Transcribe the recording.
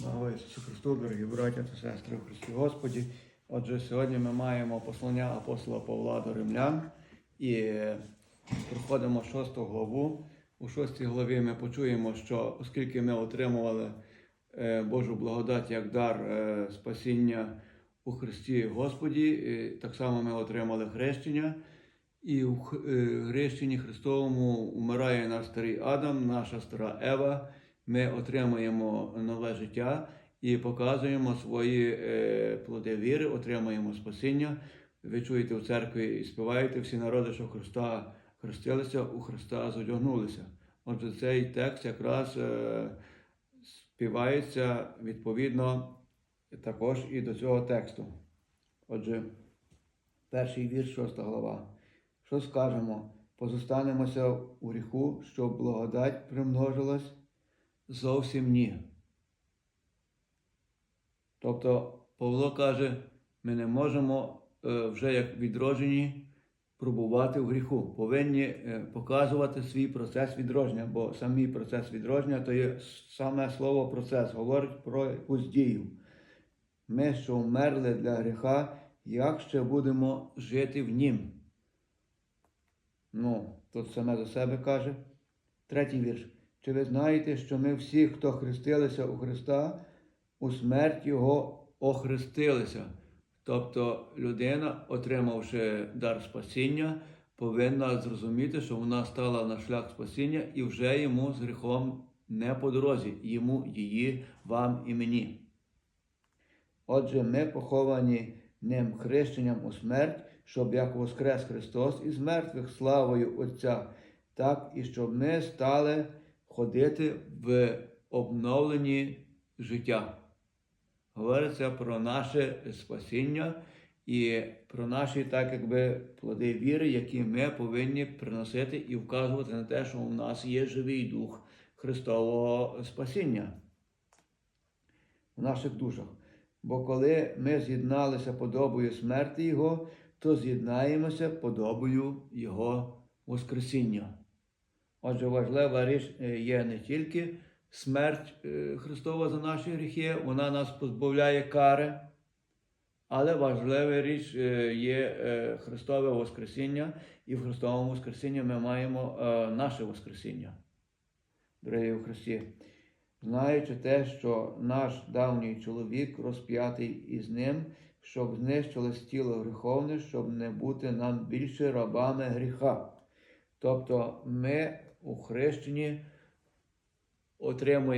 Слава Ісусу Христу, дорогі браття та сестри у Христі Господі. Отже, сьогодні ми маємо послання апостола Павла до римлян і проходимо шосту главу. У шостій главі ми почуємо, що оскільки ми отримували е, Божу благодать як дар е, спасіння у Христі Господі, е, так само ми отримали хрещення. І в е, хрещенні Христовому умирає наш старий Адам, наша стара Ева. Ми отримуємо нове життя і показуємо свої е, плоди віри, отримуємо спасіння. Ви чуєте в церкві і співаєте всі народи, що Христа хрестилися, у Христа задягнулися. Отже, цей текст якраз е, співається відповідно також і до цього тексту. Отже, перший вірш, шоста глава. Що скажемо? Позостанемося у гріху, щоб благодать примножилась? Зовсім ні. Тобто Павло каже, ми не можемо е, вже як відроджені пробувати в гріху. Повинні е, показувати свій процес відродження, бо самий процес відродження то є саме слово процес, говорить про якусь дію. Ми, що вмерли для гріха, як ще будемо жити в нім? Ну, тут саме за себе каже. Третій вірш. Чи ви знаєте, що ми всі, хто хрестилися у Христа, у смерть Його охрестилися? Тобто людина, отримавши дар спасіння, повинна зрозуміти, що вона стала на шлях спасіння і вже йому з гріхом не по дорозі, йому, її, вам і мені. Отже, ми поховані ним хрещенням у смерть, щоб як воскрес Христос із мертвих славою Отця, так і щоб ми стали ходити в обновленні життя. Говориться про наше спасіння і про наші, так якби, плоди віри, які ми повинні приносити і вказувати на те, що у нас є живий дух Христового спасіння в наших душах. Бо коли ми з'єдналися подобою смерті Його, то з'єднаємося подобою Його Воскресіння. Отже, важлива річ е, є не тільки смерть е, Христова за наші гріхи, вона нас позбавляє кари, але важлива річ е, є Христове Воскресіння, і в Христовому Воскресінні ми маємо наше Воскресіння. Дорогі у Христі, знаючи те, що наш давній чоловік розп'ятий із ним, щоб знищилось тіло гріховне, щоб не бути нам більше рабами гріха. Тобто ми у хрещенні отримуємо.